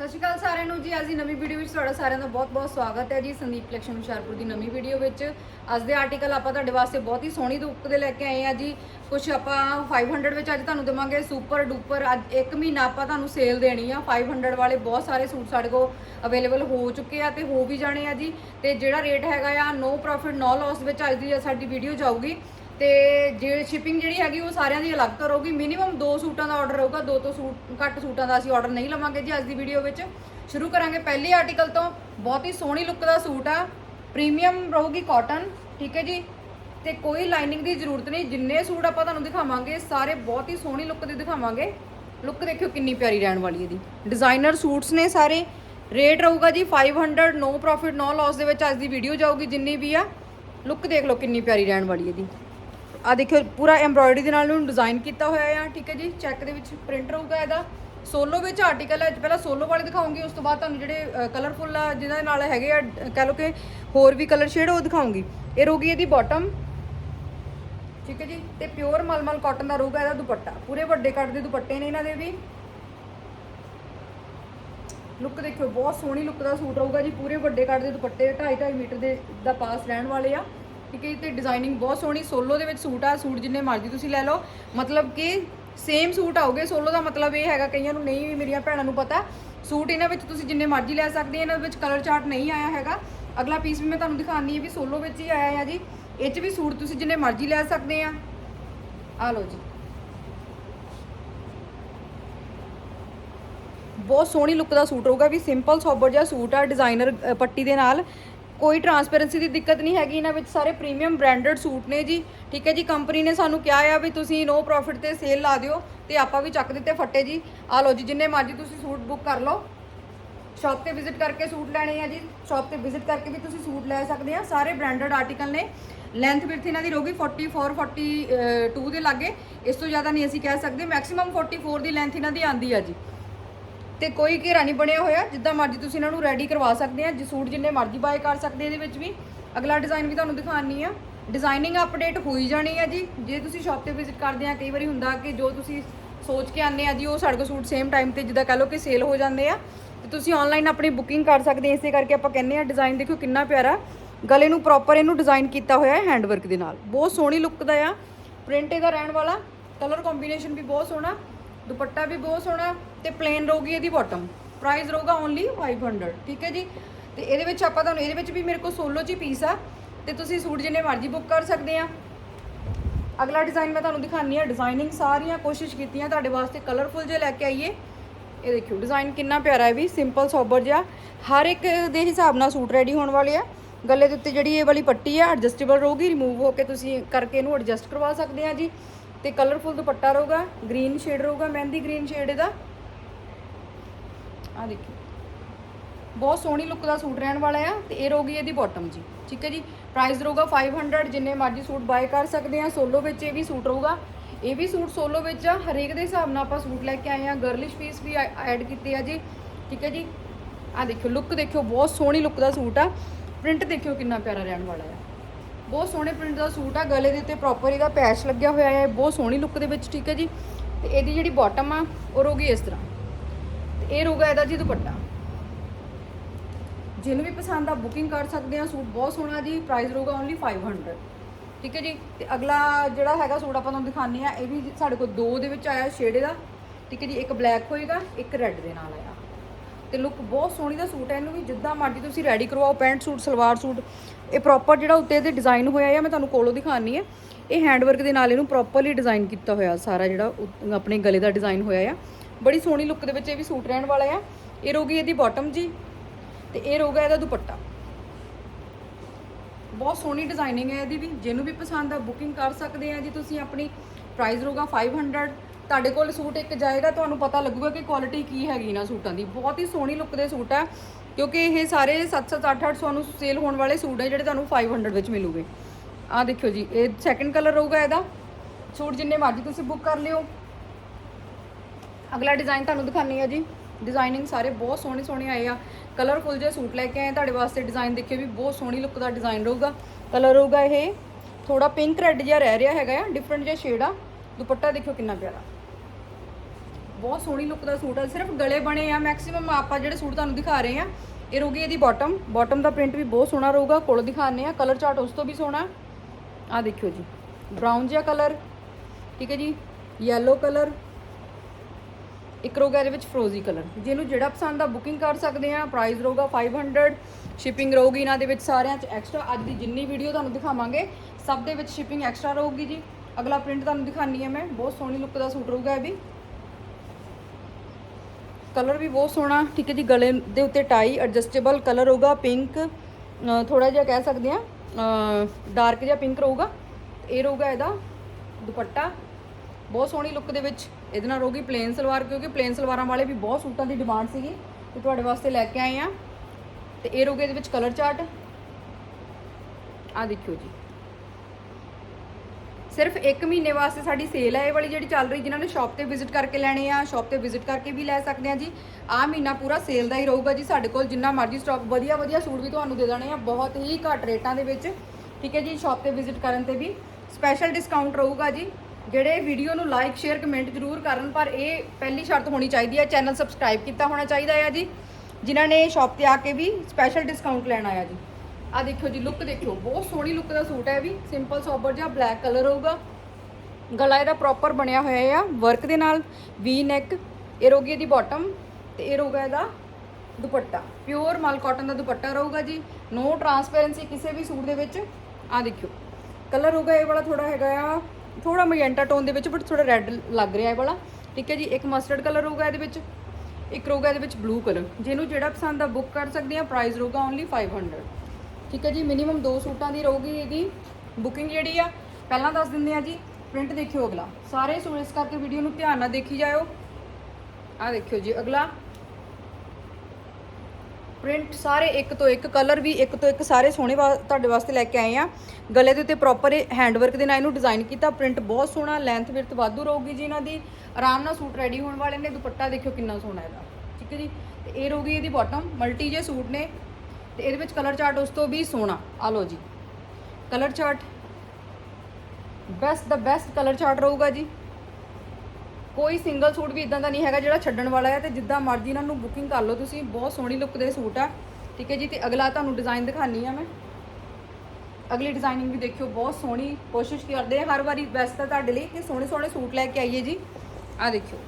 ਸਤਿ ਸ਼੍ਰੀ ਅਕਾਲ ਸਾਰਿਆਂ ਨੂੰ ਜੀ, ਅੱਜ ਦੀ ਨਵੀਂ ਵੀਡੀਓ ਵਿੱਚ ਤੁਹਾਡਾ ਸਾਰਿਆਂ ਦਾ ਬਹੁਤ-ਬਹੁਤ ਸਵਾਗਤ ਹੈ ਜੀ, ਸੰਦੀਪ ਕਲੈਕਸ਼ਨ ਹੁਸ਼ਿਆਰਪੁਰ ਦੀ ਨਵੀਂ ਵੀਡੀਓ ਵਿੱਚ। ਅੱਜ ਦੇ ਆਰਟੀਕਲ ਆਪਾਂ ਤੁਹਾਡੇ ਵਾਸਤੇ ਬਹੁਤ ਹੀ ਸੋਹਣੀ ਲੁੱਕ ਦੇ ਲੈ ਕੇ ਆਏ ਆ ਜੀ। ਕੁਝ ਆਪਾਂ 500 ਵਿੱਚ ਅੱਜ ਤੁਹਾਨੂੰ ਦੇਵਾਂਗੇ ਸੁਪਰ ਡੂਪਰ ਅੱਜ ਇੱਕ ਮਹੀਨਾ ਆਪਾਂ ਤੁਹਾਨੂੰ ਸੇਲ ਦੇਣੀ ਆ। 500 ਵਾਲੇ ਬਹੁਤ ਸਾਰੇ ਸੂਟ ਸਾਡੇ ਕੋਲ ਅਵੇਲੇਬਲ ਹੋ ਚੁੱਕੇ ਆ ਤੇ ਹੋ ਵੀ ਜਾਣੇ ਆ ਜੀ। ਤੇ ਜਿਹੜਾ ਰੇਟ ਹੈਗਾ ਆ ਨੋ ਪ੍ਰੋਫਿਟ ਨੋ ਲਾਸ ਵਿੱਚ ਅੱਜ ਦੀ ਸਾਡੀ ਵੀਡੀਓ ਜਾਊਗੀ। ਤੇ ਜੇ ਸ਼ਿਪਿੰਗ ਜਿਹੜੀ ਹੈਗੀ ਉਹ ਸਾਰਿਆਂ ਦੀ ਅਲੱਗ ਤੋਂ ਰਹੂਗੀ। ਮਿਨੀਮਮ 2 ਸੂਟਾਂ ਦਾ ਆਰਡਰ ਰਹੂਗਾ, ਦੋ ਤੋਂ ਸੂਟ, ਘੱਟ ਸੂਟਾਂ ਦਾ ਅਸੀਂ ਆਰਡਰ ਨਹੀਂ ਲਵਾਂਗੇ ਜੀ ਅੱਜ ਦੀ ਵੀਡੀਓ ਵਿੱਚ। ਸ਼ੁਰੂ ਕਰਾਂਗੇ ਪਹਿਲੇ ਆਰਟੀਕਲ ਤੋਂ। ਬਹੁਤ ਹੀ ਸੋਹਣੀ ਲੁੱਕ ਦਾ ਸੂਟ ਆ। ਪ੍ਰੀਮੀਅਮ ਰਹੂਗੀ ਕਾਟਨ ਠੀਕ ਹੈ ਜੀ? ਤੇ ਕੋਈ ਲਾਈਨਿੰਗ ਦੀ ਜ਼ਰੂਰਤ ਨਹੀਂ। ਜਿੰਨੇ ਸੂਟ ਆਪਾਂ ਤੁਹਾਨੂੰ ਦਿਖਾਵਾਂਗੇ, ਸਾਰੇ ਬਹੁਤ ਹੀ ਸੋਹਣੀ ਲੁੱਕ ਦੇ ਦਿਖਾਵਾਂਗੇ। ਲੁੱਕ ਦੇਖਿਓ ਕਿੰਨੀ ਪਿਆਰੀ ਰਹਿਣ ਵਾਲੀ ਇਹਦੀ। ਡਿਜ਼ਾਈਨਰ ਸੂਟਸ ਨੇ ਸਾਰੇ। ਰੇਟ ਰਹੂਗਾ ਜੀ 500 ਨੋ ਪ੍ਰੋਫਿਟ ਨੋ ਲਾਸ ਦੇ ਵਿੱਚ ਅੱਜ ਦੀ ਵੀਡੀਓ ਜਾਊਗੀ ਜਿੰਨੀ ਵੀ ਆ। ਲੁੱਕ ਦੇਖ ਲਓ ਕਿੰਨੀ ਪਿਆਰੀ ਰਹਿਣ ਵਾਲੀ ਇਹਦੀ। ਆ ਦੇਖਿਓ ਪੂਰਾ ਐਮਬ੍ਰੋਇਡਰੀ ਦੇ ਨਾਲ ਇਹਨੂੰ ਡਿਜ਼ਾਈਨ ਕੀਤਾ ਹੋਇਆ ਆ ਠੀਕ ਹੈ ਜੀ? ਚੈੱਕ ਦੇ ਵਿੱਚ ਪ੍ਰਿੰਟ ਰਹੂਗਾ ਇਹਦਾ। ਸੋਲੋ ਵਿੱਚ ਆਰਟੀਕਲ ਹੈ ਪਹਿਲਾਂ ਸੋਲੋ ਵਾਲੇ ਦਿਖਾਉਂਗੀ ਉਸ ਤੋਂ ਬਾਅਦ ਤੁਹਾਨੂੰ ਜਿਹੜੇ ਕਲਰਫੁੱਲ ਆ ਜਿਹਦੇ ਨਾਲ ਹੈਗੇ ਆ ਅ, ਕਹਿ ਲਓ ਕਿ ਹੋਰ ਵੀ ਕਲਰ ਸ਼ੇਡ ਉਹ ਦਿਖਾਉਂਗੀ। ਇਹ ਰਹੂਗੀ ਇਹਦੀ ਬਾਟਮ ਠੀਕ ਹੈ ਜੀ? ਤੇ ਪਿਓਰ ਮਲਮਲ ਕਾਟਨ ਦਾ ਰਹੂਗਾ ਇਹਦਾ ਦੁਪੱਟਾ। ਪੂਰੇ ਵੱਡੇ ਕੱਟ ਦੇ ਦੁਪੱਟੇ ਨੇ ਇਹਨਾਂ ਦੇ ਵੀ। ਲੁੱਕ ਦੇਖਿਓ ਬਹੁਤ ਸੋਹਣੀ ਲੁੱਕ ਦਾ ਸੂਟ ਰਹੂਗਾ ਜੀ। ਪੂਰੇ ਵੱਡੇ ਕੱਟ ਦੇ ਦੁਪੱਟੇ 2.5 2.5 ਮੀਟਰ ਦੇ ਦਾ ਪਾਸ ਰਹਿਣ ਵਾਲੇ ਆ। ਠੀਕ ਹੈ ਜੀ, ਤੇ ਡਿਜ਼ਾਈਨਿੰਗ ਬਹੁਤ ਸੋਹਣੀ ਸੋਲੋ ਦੇ ਵਿੱਚ ਸੂਟ ਆ, ਸੂਟ ਜਿੰਨੇ ਮਰਜ਼ੀ ਤੁਸੀਂ ਲੈ ਲਓ। ਮਤਲਬ ਕਿ ਸੇਮ ਸੂਟ ਆਉਗੇ ਸੋਲੋ ਦਾ ਮਤਲਬ ਇਹ ਹੈਗਾ, ਕਈਆਂ ਨੂੰ ਨਹੀਂ ਵੀ ਮੇਰੀਆਂ ਭੈਣਾਂ ਨੂੰ ਪਤਾ। ਸੂਟ ਇਹਨਾਂ ਵਿੱਚ ਤੁਸੀਂ ਜਿੰਨੇ ਮਰਜ਼ੀ ਲੈ ਸਕਦੇ ਆ ਇਹਨਾਂ ਵਿੱਚ ਕਲਰ ਚਾਰਟ ਨਹੀਂ ਆਇਆ ਹੈਗਾ। ਅਗਲਾ ਪੀਸ ਵੀ ਮੈਂ ਤੁਹਾਨੂੰ ਦਿਖਾਉਣੀ ਹੈ ਵੀ ਸੋਲੋ ਵਿੱਚ ਹੀ ਆਇਆ ਆ ਜੀ। ਇਹ 'ਚ ਵੀ ਸੂਟ ਤੁਸੀਂ ਜਿੰਨੇ ਮਰਜ਼ੀ ਲੈ ਸਕਦੇ ਆ। ਆ ਲਓ ਜੀ। ਬਹੁਤ ਸੋਹਣੀ ਲੁੱਕ ਦਾ ਸੂਟ ਹੋਊਗਾ ਵੀ ਸਿੰਪਲ ਸੋਬਰ ਜਿਹਾ ਸੂਟ ਆ ਡਿਜ਼ਾਈਨਰ ਪੱਟੀ ਦੇ ਨਾਲ। ਕੋਈ ਟਰਾਂਸਪੇਰੈਂਸੀ ਦੀ ਦਿੱਕਤ ਨਹੀਂ ਹੈਗੀ, ਇਹਨਾਂ ਵਿੱਚ ਸਾਰੇ ਪ੍ਰੀਮੀਅਮ ਬ੍ਰਾਂਡਡ ਸੂਟ ਨੇ ਜੀ। ਠੀਕ ਹੈ ਜੀ ਕੰਪਨੀ ਨੇ ਸਾਨੂੰ ਕਿਹਾ ਆ ਵੀ ਤੁਸੀਂ ਨੋ ਪ੍ਰੋਫਿਟ ਤੇ ਸੇਲ ਲਾ ਦਿਓ ਤੇ ਆਪਾਂ ਵੀ ਚੱਕ ਦਿੱਤੇ ਫੱਟੇ ਜੀ। ਆ ਲਓ ਜੀ, ਜਿੰਨੇ ਮਰਜ਼ੀ ਤੁਸੀਂ ਸੂਟ ਬੁੱਕ ਕਰ ਲਓ। ਸ਼ਾਪ ਤੇ ਵਿਜ਼ਿਟ ਕਰਕੇ ਸੂਟ ਲੈਣੇ ਆ ਜੀ। ਸ਼ਾਪ ਤੇ ਵਿਜ਼ਿਟ ਕਰਕੇ ਵੀ ਤੁਸੀਂ ਸੂਟ ਲੈ ਸਕਦੇ ਆ। ਸਾਰੇ ਬ੍ਰਾਂਡਡ ਆਰਟੀਕਲ ਨੇ। ਲੈਂਥ ਵਿਡਥ ਇਹਨਾਂ ਦੀ ਰਹੂਗੀ 44 42 ਦੇ ਲਾਗੇ। ਇਸ ਤੋਂ ਜ਼ਿਆਦਾ ਨਹੀਂ ਅਸੀਂ ਕਹਿ ਸਕਦੇ। ਮੈਕਸਿਮਮ 44 ਦੀ ਲੈਂਥ ਇਹਨਾਂ ਦੀ ਆਂਦੀ ਆ ਜੀ। ਤੇ ਕੋਈ ਘੇਰਾ ਨਹੀਂ ਬਣਿਆ ਹੋਇਆ, ਜਿੱਦਾਂ ਮਰਜ਼ੀ ਤੁਸੀਂ ਇਹਨਾਂ ਨੂੰ ਰੈਡੀ ਕਰਵਾ ਸਕਦੇ ਆ, ਜੀ ਸੂਟ ਜਿੰਨੇ ਮਰਜ਼ੀ ਬਾਏ ਕਰ ਸਕਦੇ ਇਹਦੇ ਵਿੱਚ ਵੀ। ਅਗਲਾ ਡਿਜ਼ਾਈਨ ਵੀ ਤੁਹਾਨੂੰ ਦਿਖਾਣੀ ਆ। ਡਿਜ਼ਾਈਨਿੰਗ ਅਪਡੇਟ ਹੋਈ ਜਾਣੀ ਆ ਜੀ। ਜੇ ਤੁਸੀਂ ਸ਼ਾਪ ਤੇ ਵਿਜ਼ਿਟ ਕਰਦੇ ਆ, ਕਈ ਵਾਰੀ ਹੁੰਦਾ ਕਿ ਜੋ ਤੁਸੀਂ ਸੋਚ ਕੇ ਆਨੇ ਆ ਜੀ, ਉਹ ਸਾਡੇ ਕੋਲ ਸੂਟ ਸੇਮ ਟਾਈਮ ਤੇ ਜਿੱਦਾਂ ਕਹ ਲਓ ਕਿ ਸੇਲ ਹੋ ਜਾਂਦੇ ਆ। ਤੇ ਤੁਸੀਂ ਆਨਲਾਈਨ ਆਪਣੀ ਬੁਕਿੰਗ ਕਰ ਸਕਦੇ ਆ, ਇਸੇ ਕਰਕੇ ਆਪਾਂ ਕਹਿੰਨੇ ਆ ਡਿਜ਼ਾਈਨ ਦੇਖੋ ਕਿੰਨਾ ਪਿਆਰਾ। ਗਲੇ ਨੂੰ ਪ੍ਰੋਪਰ ਇਹਨੂੰ ਡਿਜ਼ਾਈਨ ਕੀਤਾ ਹੋਇਆ ਹੈ ਹੈਂਡ ਦੇ ਨਾਲ। ਬਹੁਤ ਸੋਹਣੀ ਲੁੱਕ ਦਾ ਆ। ਪ੍ਰਿੰਟ ਇਹਦਾ ਰਹਿਣ ਵਾਲਾ। ਕਲਰ ਕੰਬੀਨੇਸ਼ਨ ਵੀ ਬਹੁਤ ਸੋਹਣਾ। ਦੁਪੱਟਾ ਵੀ ਬਹੁਤ ਸੋਹਣਾ। ਤੇ ਪਲੇਨ ਰਹੂਗੀ ਇਹਦੀ ਬਾਟਮ ਪ੍ਰਾਈਸ ਰਹੂਗਾ ਓਨਲੀ 500 ਠੀਕ ਹੈ ਜੀ? ਤੇ ਇਹਦੇ ਵਿੱਚ ਆਪਾਂ ਤੁਹਾਨੂੰ, ਇਹਦੇ ਵਿੱਚ ਵੀ ਮੇਰੇ ਕੋਲ ਸੋਲੋ ਚ ਹੀ ਪੀਸ ਆ। ਤੇ ਤੁਸੀਂ ਸੂਟ ਜਿੰਨੇ ਮਰਜ਼ੀ ਬੁੱਕ ਕਰ ਸਕਦੇ ਆ। ਅਗਲਾ ਡਿਜ਼ਾਈਨ ਮੈਂ ਤੁਹਾਨੂੰ ਦਿਖਾਣੀ ਆ। ਡਿਜ਼ਾਈਨਿੰਗ ਸਾਰੀਆਂ ਕੋਸ਼ਿਸ਼ ਕੀਤੀਆਂ, ਤੁਹਾਡੇ ਵਾਸਤੇ ਕਲਰਫੁਲ ਜੇ ਲੈ ਕੇ ਆਈਏ। ਇਹ ਦੇਖਿਓ ਡਿਜ਼ਾਈਨ ਕਿੰਨਾ ਪਿਆਰਾ ਹੈ ਵੀ ਸਿੰਪਲ ਸੋਬਰ ਜਿਹਾ। ਹਰ ਇੱਕ ਦੇ ਹਿਸਾਬ ਨਾਲ ਸੂਟ ਰੈਡੀ ਹੋਣ ਵਾਲੇ ਆ। ਗੱਲੇ ਦੇ ਉੱਤੇ ਜਿਹੜੀ ਇਹ ਵਾਲੀ ਪੱਟੀ ਆ ਐਡਜਸਟੇਬਲ ਰਹੂਗੀ। ਰਿਮੂਵ ਹੋ ਕੇ ਤੁਸੀਂ ਕਰਕੇ ਇਹਨੂੰ ਐਡਜਸਟ ਕਰਵਾ ਸਕਦੇ ਆ ਜੀ। ਤੇ ਕਲਰਫੁਲ ਦੁਪੱਟਾ ਰਹੂਗਾ ਗ੍ਰੀਨ ਸ਼ੇਡ ਰਹੂਗਾ, ਮਹਿੰਦੀ ਗ੍ਰੀਨ ਸ਼ੇਡ ਇਹਦਾ ਆ ਦੇਖਿਓ ਬਹੁਤ ਸੋਹਣੀ ਲੁੱਕ ਦਾ ਸੂਟ ਰਹਿਣ ਵਾਲਾ ਆ ਤੇ ਇਹ ਰਹੂਗੀ ਇਹਦੀ ਬਾਟਮ ਜੀ। ਠੀਕ ਹੈ ਜੀ? ਪ੍ਰਾਈਸ ਰਹੂਗਾ 500 ਜਿੰਨੇ ਮਰਜ਼ੀ ਸੂਟ ਬਾਏ ਕਰ ਸਕਦੇ ਆ। ਸੋਲੋ ਵਿੱਚ ਇਹ ਵੀ ਸੂਟ ਰਹੂਗਾ। ਇਹ ਵੀ ਸੂਟ ਸੋਲੋ ਵਿੱਚ ਆ। ਹਰੇਕ ਦੇ ਹਿਸਾਬ ਨਾਲ ਆਪਾਂ ਸੂਟ ਲੈ ਕੇ ਆਏ ਆ। ਗਰਲਿਸ਼ ਪੀਸ ਵੀ ਐਡ ਕੀਤੇ ਆ ਜੀ। ਠੀਕ ਹੈ ਜੀ? ਆ ਦੇਖਿਓ ਲੁੱਕ ਦੇਖਿਓ, ਬਹੁਤ ਸੋਹਣੀ ਲੁੱਕ ਦਾ ਸੂਟ ਆ। ਪ੍ਰਿੰਟ ਦੇਖਿਓ ਕਿੰਨਾ ਪਿਆਰਾ ਰਹਿਣ ਵਾਲਾ ਆ। ਬਹੁਤ ਸੋਹਣੇ ਪ੍ਰਿੰਟ ਦਾ ਸੂਟ ਆ। ਗਲੇ ਦੇ ਉੱਤੇ ਪ੍ਰੋਪਰ ਇਹਦਾ ਪੈਚ ਲੱਗਿਆ ਹੋਇਆ ਹੈ ਬਹੁਤ ਸੋਹਣੀ ਲੁੱਕ ਦੇ ਵਿੱਚ, ਠੀਕ ਹੈ ਜੀ? ਤੇ ਇਹਦੀ ਜਿਹੜੀ ਬਾਟਮ ਆ, ਉਹ ਰਹੂਗੀ ਇਸ ਤਰ੍ਹਾਂ। ਇਹ ਰਹੂਗਾ ਇਹਦਾ ਜੀ ਦੁਪੱਟਾ। ਜਿਹਨੂੰ ਵੀ ਪਸੰਦ ਆ ਬੁਕਿੰਗ ਕਰ ਸਕਦੇ ਆ, ਸੂਟ ਬਹੁਤ ਸੋਹਣਾ ਜੀ ਪ੍ਰਾਈਸ ਰਹੂਗਾ ਓਨਲੀ 500 ਠੀਕ ਹੈ ਜੀ? ਤੇ ਅਗਲਾ ਜਿਹੜਾ ਹੈਗਾ ਸੂਟ ਆਪਾਂ ਤੁਹਾਨੂੰ ਦਿਖਾਉਂਦੇ ਆ ਇਹ ਵੀ ਸਾਡੇ ਕੋਲ ਦੋ ਦੇ ਵਿੱਚ ਆਇਆ ਸ਼ੇਡ ਦਾ। ਠੀਕ ਹੈ ਜੀ? ਇੱਕ ਬਲੈਕ ਹੋਏਗਾ, ਇੱਕ ਰੈੱਡ ਦੇ ਨਾਲ ਆਇਆ। ਤੇ ਲੁੱਕ ਬਹੁਤ ਸੋਹਣੀ ਦਾ ਸੂਟ ਹੈ, ਇਹਨੂੰ ਵੀ ਜਿੱਦਾਂ ਮਰਜ਼ੀ ਤੁਸੀਂ ਰੈਡੀ ਕਰਵਾਓ, ਪੈਂਟ ਸੂਟ, ਸਲਵਾਰ ਸੂਟ। ਇਹ ਪ੍ਰੋਪਰ ਜਿਹੜਾ ਉੱਤੇ ਇਹਦੇ ਡਿਜ਼ਾਈਨ ਹੋਇਆ ਆ, ਮੈਂ ਤੁਹਾਨੂੰ ਕੋਲੋਂ ਦਿਖਾਣੀ ਹੈ। ਇਹ ਹੈਂਡਵਰਕ ਦੇ ਨਾਲ ਇਹਨੂੰ ਪ੍ਰੋਪਰਲੀ ਡਿਜ਼ਾਈਨ ਕੀਤਾ ਹੋਇਆ ਸਾਰਾ ਜਿਹੜਾ ਆਪਣੇ ਗਲੇ ਦਾ ਡਿਜ਼ਾਈਨ ਹੋਇਆ ਆ। ਬੜੀ ਸੋਹਣੀ ਲੁੱਕ ਦੇ ਵਿੱਚ ਇਹ ਵੀ ਸੂਟ ਰਹਿਣ ਵਾਲਾ ਆ। ਇਹ ਰਹੂਗੀ ਇਹਦੀ ਬਾਟਮ ਜੀ, ਤੇ ਇਹ ਰਹੂਗਾ ਇਹਦਾ ਦੁਪੱਟਾ। ਬਹੁਤ ਸੋਹਣੀ ਡਿਜ਼ਾਈਨਿੰਗ ਹੈ ਇਹਦੀ ਵੀ, ਜਿਹਨੂੰ ਵੀ ਪਸੰਦ ਆ ਬੁਕਿੰਗ ਕਰ ਸਕਦੇ ਆ ਜੀ ਤੁਸੀਂ ਆਪਣੀ ਪ੍ਰਾਈਸ ਰਹੂਗਾ 500 ਤੁਹਾਡੇ ਕੋਲ ਸੂਟ ਇੱਕ ਜਾਏਗਾ, ਤੁਹਾਨੂੰ ਪਤਾ ਲੱਗੂਗਾ ਕਿ ਕੁਆਲਿਟੀ ਕੀ ਹੈਗੀ ਨਾ ਸੂਟਾਂ ਦੀ। ਬਹੁਤ ਹੀ ਸੋਹਣੀ ਲੁੱਕ ਦੇ ਸੂਟ ਆ, ਕਿਉਂਕਿ ਇਹ ਸਾਰੇ 7-7 8-800 ਨੂੰ ਸੇਲ ਹੋਣ ਵਾਲੇ ਸੂਟ ਆ ਜਿਹੜੇ ਤੁਹਾਨੂੰ 500 ਵਿੱਚ ਮਿਲੂਗੇ। ਆਹ ਦੇਖਿਓ ਜੀ, ਇਹ ਸੈਕੰਡ ਕਲਰ ਰਹੂਗਾ ਇਹਦਾ। ਸੂਟ ਜਿੰਨੇ ਮਰਜ਼ੀ ਤੁਸੀਂ ਬੁੱਕ ਕਰ ਲਿਓ। ਅਗਲਾ ਡਿਜ਼ਾਈਨ ਤੁਹਾਨੂੰ ਦਿਖਾਣੀ ਆ ਜੀ। ਡਿਜ਼ਾਈਨਿੰਗ ਸਾਰੇ ਬਹੁਤ ਸੋਹਣੇ ਸੋਹਣੇ ਆਏ ਆ। ਕਲਰਫੁਲ ਜਿਹੇ ਸੂਟ ਲੈ ਕੇ ਆਏ ਤੁਹਾਡੇ ਵਾਸਤੇ ਡਿਜ਼ਾਈਨ ਦੇਖਿਓ ਵੀ ਬਹੁਤ ਸੋਹਣੀ ਲੁੱਕ ਦਾ ਡਿਜ਼ਾਈਨ ਰਹੂਗਾ। ਕਲਰ ਹੋਊਗਾ ਇਹ ਥੋੜਾ ਪਿੰਕ ਰੈੱਡ ਜਿਹਾ ਰਹਿ ਰਿਹਾ ਹੈਗਾ ਆ ਡਿਫਰੈਂਟ ਜਿਹਾ ਸ਼ੇਡ ਆ। ਦੁਪੱਟਾ ਦੇਖਿਓ ਕਿੰਨਾ ਪਿਆਰਾ। ਬਹੁਤ ਸੋਹਣੀ ਲੁੱਕ ਦਾ ਸੂਟ ਆ। ਸਿਰਫ ਗਲੇ ਬਣੇ ਆ। ਮੈਕਸਿਮਮ ਆਪਾਂ ਜਿਹੜੇ ਸੂਟ ਤੁਹਾਨੂੰ ਦਿਖਾ ਰਹੇ ਆ, ਇਹ ਰਹੂਗੀ ਇਹਦੀ ਬਾਟਮ ਬਾਟਮ ਦਾ ਪ੍ਰਿੰਟ ਵੀ ਬਹੁਤ ਸੋਹਣਾ ਰਹੂਗਾ। ਕੋਲ ਦਿਖਾਣੇ ਆ। ਕਲਰ ਚਾਰਟ ਉਸ ਤੋਂ ਵੀ ਸੋਹਣਾ। ਆ ਦੇਖਿਓ ਜੀ। ਬ੍ਰਾਊਨ ਜਿਹਾ ਕਲਰ ਠੀਕ ਹੈ ਜੀ। ਯੈਲੋ ਕਲਰ ਇੱਕ ਰਹੂਗਾ ਇਹਦੇ ਵਿੱਚ ਫਰੋਜ਼ੀ ਕਲਰ ਜਿਹਨੂੰ ਜਿਹੜਾ ਪਸੰਦ ਆ ਬੁਕਿੰਗ ਕਰ ਸਕਦੇ ਆ ਪ੍ਰਾਈਸ ਰਹੂਗਾ 500 ਸ਼ਿਪਿੰਗ ਰਹੂਗੀ ਇਹਨਾਂ ਦੇ ਵਿੱਚ ਸਾਰਿਆਂ 'ਚ ਐਕਸਟਰਾ ਅੱਜ ਦੀ ਜਿੰਨੀ ਵੀਡੀਓ ਤੁਹਾਨੂੰ ਦਿਖਾਵਾਂਗੇ, ਸਭ ਦੇ ਵਿੱਚ ਸ਼ਿਪਿੰਗ ਐਕਸਟਰਾ ਰਹੂਗੀ ਜੀ। ਅਗਲਾ ਪ੍ਰਿੰਟ ਤੁਹਾਨੂੰ ਦਿਖਾਣੀ ਹੈ ਮੈਂ, ਬਹੁਤ ਸੋਹਣੀ ਲੁੱਕ ਦਾ ਸੂਟ ਰਹੂਗਾ ਇਹ ਵੀ। ਕਲਰ ਵੀ ਬਹੁਤ ਸੋਹਣਾ, ਠੀਕ ਹੈ ਜੀ, ਗਲੇ ਦੇ ਉੱਤੇ ਟਾਈ ਐਡਜਸਟੇਬਲ ਕਲਰ ਹੋਊਗਾ ਪਿੰਕ ਥੋੜਾ ਜਿਹਾ ਕਹਿ ਸਕਦੇ ਆ ਡਾਰਕ ਜਿਹਾ ਪਿੰਕ ਰਹੂਗਾ। ਇਹ ਰਹੂਗਾ ਇਹਦਾ ਦੁਪੱਟਾ। ਬਹੁਤ ਸੋਹਣੀ ਲੁੱਕ ਦੇ ਵਿੱਚ। ਇਹਦੇ ਨਾਲ ਰਹੂਗੀ ਪਲੇਨ ਸਲਵਾਰ, ਕਿਉਂਕਿ ਪਲੇਨ ਸਲਵਾਰਾਂ ਵਾਲੇ ਵੀ ਬਹੁਤ ਸੂਟਾਂ ਦੀ ਡਿਮਾਂਡ ਸੀਗੀ ਤੇ ਤੁਹਾਡੇ ਵਾਸਤੇ ਲੈ ਕੇ ਆਏ ਆ। ਤੇ ਇਹ ਰਹੂਗਾ ਇਹਦੇ ਵਿੱਚ ਕਲਰ ਚਾਰਟ ਆ ਦੇਖਿਓ ਜੀ। ਸਿਰਫ 1 ਮਹੀਨੇ ਵਾਸਤੇ ਸਾਡੀ ਸੇਲ ਹੈ ਇਹ ਵਾਲੀ ਜਿਹੜੀ ਚੱਲ ਰਹੀ, ਜਿਨ੍ਹਾਂ ਨੇ ਸ਼ਾਪ ਤੇ ਵਿਜ਼ਿਟ ਕਰਕੇ ਲੈਣੇ ਆ ਸ਼ਾਪ ਤੇ ਵਿਜ਼ਿਟ ਕਰਕੇ ਵੀ ਲੈ ਸਕਦੇ ਆ ਜੀ। ਆਹ ਮਹੀਨਾ ਪੂਰਾ ਸੇਲ ਦਾ ਹੀ ਰਹੂਗਾ ਜੀ, ਸਾਡੇ ਕੋਲ ਜਿੰਨਾ ਮਰਜ਼ੀ ਸਟਾਕ ਵਧੀਆ ਵਧੀਆ ਸੂਟ ਵੀ ਤੁਹਾਨੂੰ ਦੇ ਦੇਣੇ ਆ, ਬਹੁਤ ਹੀ ਘੱਟ ਰੇਟਾਂ ਦੇ ਵਿੱਚ। ਠੀਕ ਹੈ ਜੀ ਸ਼ਾਪ ਤੇ ਵਿਜ਼ਿਟ ਕਰਨ ਤੇ ਵੀ। ਸਪੈਸ਼ਲ ਡਿਸਕਾਊਂਟ ਰਹੂਗਾ ਜੀ। ਜਿਹੜੇ ਵੀਡੀਓ ਨੂੰ ਲਾਈਕ ਸ਼ੇਅਰ ਕਮੈਂਟ ਜ਼ਰੂਰ ਕਰਨ, ਪਰ ਇਹ ਪਹਿਲੀ ਸ਼ਰਤ ਹੋਣੀ ਚਾਹੀਦੀ ਹੈ ਚੈਨਲ ਸਬਸਕ੍ਰਾਈਬ ਕੀਤਾ ਹੋਣਾ ਚਾਹੀਦਾ ਹੈ ਜੀ। ਜਿਨ੍ਹਾਂ ਨੇ ਸ਼ਾਪ ਤੇ ਆ ਕੇ ਵੀ ਸਪੈਸ਼ਲ ਡਿਸਕਾਊਂਟ ਲੈਣਾ ਆ ਜੀ। ਆ ਦੇਖਿਓ ਜੀ ਲੁੱਕ ਦੇਖਿਓ ਬਹੁਤ ਸੋਹਣੀ ਲੁੱਕ ਦਾ ਸੂਟ ਹੈ ਵੀ। ਸਿੰਪਲ ਸੋਬਰ ਜਿਹਾ ਬਲੈਕ ਕਲਰ ਹੋਊਗਾ। ਗਲਾ ਇਹਦਾ ਪ੍ਰੋਪਰ ਬਣਿਆ ਹੋਇਆ ਆ ਵਰਕ ਦੇ ਨਾਲ। ਵੀ ਨੈਕ ਇਹ ਰੋਗੀ ਇਹਦੀ ਬਾਟਮ ਤੇ ਇਹ ਰਹੂਗਾ ਇਹਦਾ ਦੁਪੱਟਾ। ਪਿਓਰ ਮਲ ਕਾਟਨ ਦਾ ਦੁਪੱਟਾ ਰਹੂਗਾ ਜੀ। ਨੋ ਟਰਾਂਸਪੇਰੈਂਸੀ ਕਿਸੇ ਵੀ ਸੂਟ ਦੇ ਵਿੱਚ। ਆ ਦੇਖਿਓ। ਕਲਰ ਹੋਊਗਾ ਇਹ ਵਾਲਾ ਥੋੜਾ ਹੈਗਾ ਆ। ਥੋੜਾ ਮੈਜੈਂਟਾ ਟੋਨ ਦੇ ਵਿੱਚ ਬਟ ਥੋੜਾ ਰੈੱਡ ਲੱਗ ਰਿਹਾ ਇਹ ਵਾਲਾ। ਠੀਕ ਹੈ ਜੀ, ਇੱਕ ਮਸਟਰਡ ਕਲਰ ਹੋਊਗਾ ਇਹਦੇ ਵਿੱਚ, ਇੱਕ ਰਹੂਗਾ ਇਹਦੇ ਵਿੱਚ ਬਲੂ ਕਲਰ ਜਿਹਨੂੰ ਜਿਹੜਾ ਪਸੰਦ ਆ ਬੁੱਕ ਕਰ ਸਕਦੇ ਆ ਪ੍ਰਾਈਸ ਰਹੂਗਾ ਓਨਲੀ 500 ਠੀਕ ਹੈ ਜੀ ਮਿਨੀਮਮ ਦੋ ਸੂਟਾਂ ਦੀ ਰਹੂਗੀ ਇਹਦੀ ਬੁਕਿੰਗ ਜਿਹੜੀ ਆ। ਪਹਿਲਾਂ ਦੱਸ ਦਿੰਦੇ ਆ ਜੀ ਪ੍ਰਿੰਟ ਦੇਖਿਓ ਅਗਲਾ। ਸਾਰੇ ਸੋ ਇਸ ਕਰਕੇ ਵੀਡੀਓ ਨੂੰ ਧਿਆਨ ਨਾਲ ਦੇਖੀ ਜਾਇਓ। ਆ ਦੇਖਿਓ ਜੀ, ਅਗਲਾ। ਪ੍ਰਿੰਟ ਸਾਰੇ ਇੱਕ ਤੋਂ ਇੱਕ ਕਲਰ ਵੀ ਇੱਕ ਤੋਂ ਇੱਕ ਸਾਰੇ ਸੋਹਣੇ ਵਾ- ਤੁਹਾਡੇ ਵਾਸਤੇ ਲੈ ਕੇ ਆਏ ਆ। ਗਲੇ ਦੇ ਉੱਤੇ ਪ੍ਰੋਪਰ ਹੈਂਡਵਰਕ ਦੇ ਨਾਲ ਇਹਨੂੰ ਡਿਜ਼ਾਈਨ ਕੀਤਾ। ਪ੍ਰਿੰਟ ਬਹੁਤ ਸੋਹਣਾ ਲੈਂਥ ਵਿਰਤ ਵਾਧੂ ਰਹੂਗੀ ਜੀ ਇਹਨਾਂ ਦੀ। ਆਰਾਮ ਨਾਲ ਸੂਟ ਰੈਡੀ ਹੋਣ ਵਾਲੇ ਨੇ। ਦੁਪੱਟਾ ਦੇਖਿਓ ਕਿੰਨਾ ਸੋਹਣਾ ਇਹਦਾ। ਠੀਕ ਹੈ ਜੀ? ਤੇ ਇਹ ਰਹੂਗੀ ਇਹਦੀ ਬਾਟਮ ਮਲਟੀ ਜੇ ਸੂਟ ਨੇ। ਤੇ ਇਹਦੇ ਵਿੱਚ ਕਲਰ ਚਾਰਟ ਉਸ ਤੋਂ ਵੀ ਸੋਹਣਾ। ਆ ਲਓ ਜੀ। ਕਲਰ ਚਾਰਟ ਬੈਸਟ ਦਾ ਬੈਸਟ ਕਲਰ ਚਾਰਟ ਰਹੂਗਾ ਜੀ। ਕੋਈ ਸਿੰਗਲ ਸੂਟ ਵੀ ਇਦਾਂ ਦਾ ਨਹੀਂ ਹੈਗਾ ਜਿਹੜਾ ਛੱਡਣ ਵਾਲਾ ਹੈ ਤੇ ਜਿੱਦਾਂ ਮਰਜ਼ੀ ਇਹਨਾਂ ਨੂੰ ਬੁਕਿੰਗ ਕਰ ਲਓ ਤੁਸੀਂ। ਬਹੁਤ ਸੋਹਣੀ ਲੁੱਕ ਦੇ ਸੂਟ ਆ। ਠੀਕ ਹੈ ਜੀ, ਤੇ ਅਗਲਾ ਤੁਹਾਨੂੰ ਡਿਜ਼ਾਈਨ ਦਿਖਾਣੀ ਆ ਮੈਂ। ਅਗਲੀ ਡਿਜ਼ਾਈਨਿੰਗ ਵੀ ਦੇਖਿਓ, ਬਹੁਤ ਸੋਹਣੀ ਕੋਸ਼ਿਸ਼ ਕਰਦੇ ਆ। ਹਰ ਵਾਰੀ ਬੈਸਟ ਤਾਂ ਤੁਹਾਡੇ ਲਈ। ਕਿ ਸੋਹਣੇ ਸੋਹਣੇ ਸੂਟ ਲੈ ਕੇ ਆਈਏ ਜੀ। ਆ ਦੇਖਿਓ।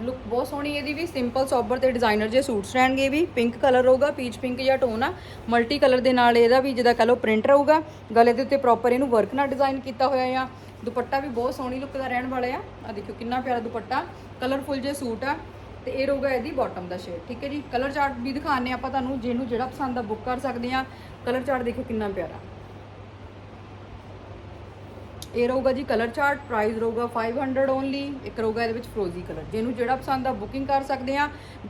ਲੁੱਕ ਬਹੁਤ ਸੋਹਣੀ ਇਹਦੀ ਵੀ ਸਿੰਪਲ ਸੋਬਰ ਤੇ ਡਿਜ਼ਾਈਨਰ ਜੇ ਸੂਟਸ ਰਹਿਣਗੇ ਵੀ ਪਿੰਕ ਕਲਰ ਹੋਊਗਾ ਪੀਚ ਪਿੰਕ ਜਾਂ ਟੋਨ ਆ ਮਲਟੀ ਕਲਰ ਦੇ ਨਾਲ ਇਹਦਾ ਵੀ ਜਿਹਦਾ ਕਹ ਲਓ ਪ੍ਰਿੰਟ ਰਹੂਗਾ, ਗਲੇ ਦੇ ਉੱਤੇ ਪ੍ਰੋਪਰ ਇਹਨੂੰ ਵਰਕ ਨਾਲ ਡਿਜ਼ਾਈਨ ਕੀਤਾ ਹੋਇਆ ਆ। ਦੁਪੱਟਾ ਵੀ ਬਹੁਤ ਸੋਹਣੀ ਲੁੱਕ ਦਾ ਰਹਿਣ ਵਾਲਾ ਆ। ਆ ਦੇਖਿਓ ਕਿੰਨਾ ਪਿਆਰਾ ਦੁਪੱਟਾ ਕਲਰਫੁਲ ਜੇ ਸੂਟ ਆ, ਤੇ ਇਹ ਰਹੂਗਾ ਇਹਦੀ ਬਾਟਮ ਦਾ ਸ਼ੇਡ ਠੀਕ ਹੈ ਜੀ? ਕਲਰ ਚਾਰਟ ਵੀ ਦਿਖਾਣੇ ਆਪਾਂ ਤੁਹਾਨੂੰ, ਜਿਹਨੂੰ ਜਿਹੜਾ ਪਸੰਦ ਆ ਬੁੱਕ ਕਰ ਸਕਦੇ ਆ ਕਲਰ ਚਾਰਟ ਦੇਖਿਓ ਕਿੰਨਾ ਪਿਆਰਾ। ਇਹ ਰਹੂਗਾ ਜੀ ਕਲਰ ਚਾਰਟ ਪ੍ਰਾਈਸ ਰਹੂਗਾ 500 ਓਨਲੀ ਇੱਕ ਰਹੂਗਾ ਇਹਦੇ ਵਿੱਚ ਫਰੋਜ਼ੀ ਕਲਰ ਜਿਹਨੂੰ ਜਿਹੜਾ ਪਸੰਦ ਆ ਬੁਕਿੰਗ ਕਰ ਸਕਦੇ ਆ।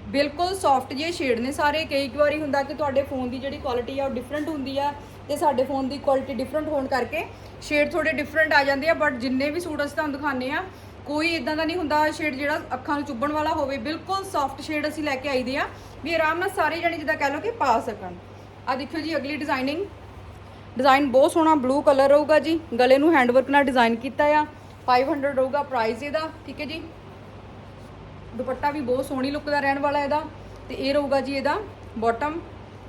ਬਿਲਕੁਲ ਸੌਫਟ ਜਿਹੇ ਸ਼ੇਡ ਨੇ ਸਾਰੇ। ਕਈ ਇੱਕ ਵਾਰੀ ਹੁੰਦਾ ਕਿ ਤੁਹਾਡੇ ਫੋਨ ਦੀ ਜਿਹੜੀ ਕੁਆਲਿਟੀ ਆ ਉਹ ਡਿਫਰੈਂਟ ਹੁੰਦੀ ਆ ਤੇ ਸਾਡੇ ਫੋਨ ਦੀ ਕੁਆਲਿਟੀ ਡਿਫਰੈਂਟ ਹੋਣ ਕਰਕੇ ਸ਼ੇਡ ਥੋੜੇ ਡਿਫਰੈਂਟ ਆ ਜਾਂਦੇ ਆ ਬਟ ਜਿੰਨੇ ਵੀ ਸੂਟ ਅਸੀਂ ਤੁਹਾਨੂੰ ਦਿਖਾਉਂਦੇ ਆ, ਕੋਈ ਇਦਾਂ ਦਾ ਨਹੀਂ ਹੁੰਦਾ ਸ਼ੇਡ ਜਿਹੜਾ ਅੱਖਾਂ ਨੂੰ ਚੁੱਭਣ ਵਾਲਾ ਹੋਵੇ। ਬਿਲਕੁਲ ਸੌਫਟ ਸ਼ੇਡ ਅਸੀਂ ਲੈ ਕੇ ਆਈਦੇ ਆ। ਵੀ ਆਰਾਮ ਨਾਲ ਸਾਰੇ ਜਣੇ ਜਿੱਦਾਂ ਕਹਿ ਲਓ ਕਿ ਪਾ ਸਕਣ। ਆ ਦੇਖਿਓ ਜੀ ਅਗਲੀ ਡਿਜ਼ਾਈਨਿੰਗ ਡਿਜ਼ਾਈਨ ਬਹੁਤ ਸੋਹਣਾ ਬਲੂ ਕਲਰ ਰਹੂਗਾ ਜੀ। ਗਲੇ ਨੂੰ ਹੈਂਡਵਰਕ ਨਾਲ ਡਿਜ਼ਾਈਨ ਕੀਤਾ ਆ। 500 ਰਹੂਗਾ ਪ੍ਰਾਈਸ ਇਹਦਾ, ਠੀਕ ਹੈ ਜੀ। ਦੁਪੱਟਾ ਵੀ ਬਹੁਤ ਸੋਹਣੀ ਲੁੱਕ ਦਾ ਰਹਿਣ ਵਾਲਾ ਇਹਦਾ। ਤੇ ਇਹ ਰਹੂਗਾ ਜੀ ਇਹਦਾ ਬਾਟਮ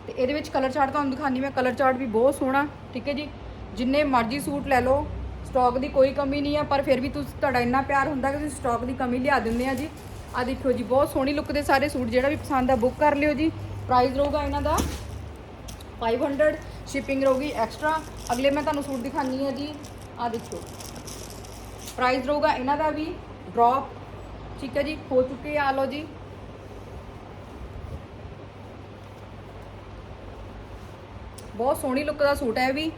ਤੇ ਇਹਦੇ ਵਿੱਚ ਕਲਰ ਚਾਰਟ ਤੁਹਾਨੂੰ ਦਿਖਾਣੀ ਮੈਂ। ਕਲਰ ਚਾਰਟ ਵੀ ਬਹੁਤ ਸੋਹਣਾ, ਠੀਕ ਹੈ ਜੀ। ਜਿੰਨੇ ਮਰਜ਼ੀ ਸੂਟ ਲੈ ਲਓ ਸਟਾਕ ਦੀ ਕੋਈ ਕਮੀ ਨਹੀਂ ਆ, ਪਰ ਫਿਰ ਵੀ ਤੁਸੀਂ ਤੁਹਾਡਾ ਇੰਨਾ ਪਿਆਰ ਹੁੰਦਾ ਕਿ ਤੁਸੀਂ ਸਟਾਕ ਦੀ ਕਮੀ ਲਿਆ ਦਿੰਦੇ ਆ ਜੀ। ਆ ਦੇਖਿਓ ਜੀ, ਬਹੁਤ ਸੋਹਣੀ ਲੁੱਕ ਦੇ ਸਾਰੇ ਸੂਟ ਜਿਹੜਾ ਵੀ ਪਸੰਦ ਆ ਬੁੱਕ ਕਰ ਲਿਓ ਜੀ। ਪ੍ਰਾਈਸ ਰਹੂਗਾ ਇਹਨਾਂ ਦਾ 500 ਸ਼ਿਪਿੰਗ ਰਹੂਗੀ ਐਕਸਟਰਾ ਅਗਲੇ ਮੈਂ ਤੁਹਾਨੂੰ ਸੂਟ ਦਿਖਾਨੀ ਹੈ ਜੀ। ਆ ਦੇਖਿਓ। ਪ੍ਰਾਈਸ ਰਹੂਗਾ ਇਹਨਾਂ ਦਾ ਵੀ। ਡ੍ਰੌਪ ਠੀਕ ਹੈ ਜੀ, ਹੋ ਚੁੱਕੇ ਆ। ਲਓ ਜੀ। ਬਹੁਤ ਸੋਹਣੀ ਲੁੱਕ ਦਾ ਸੂਟ ਹੈ ਇਹ ਵੀ।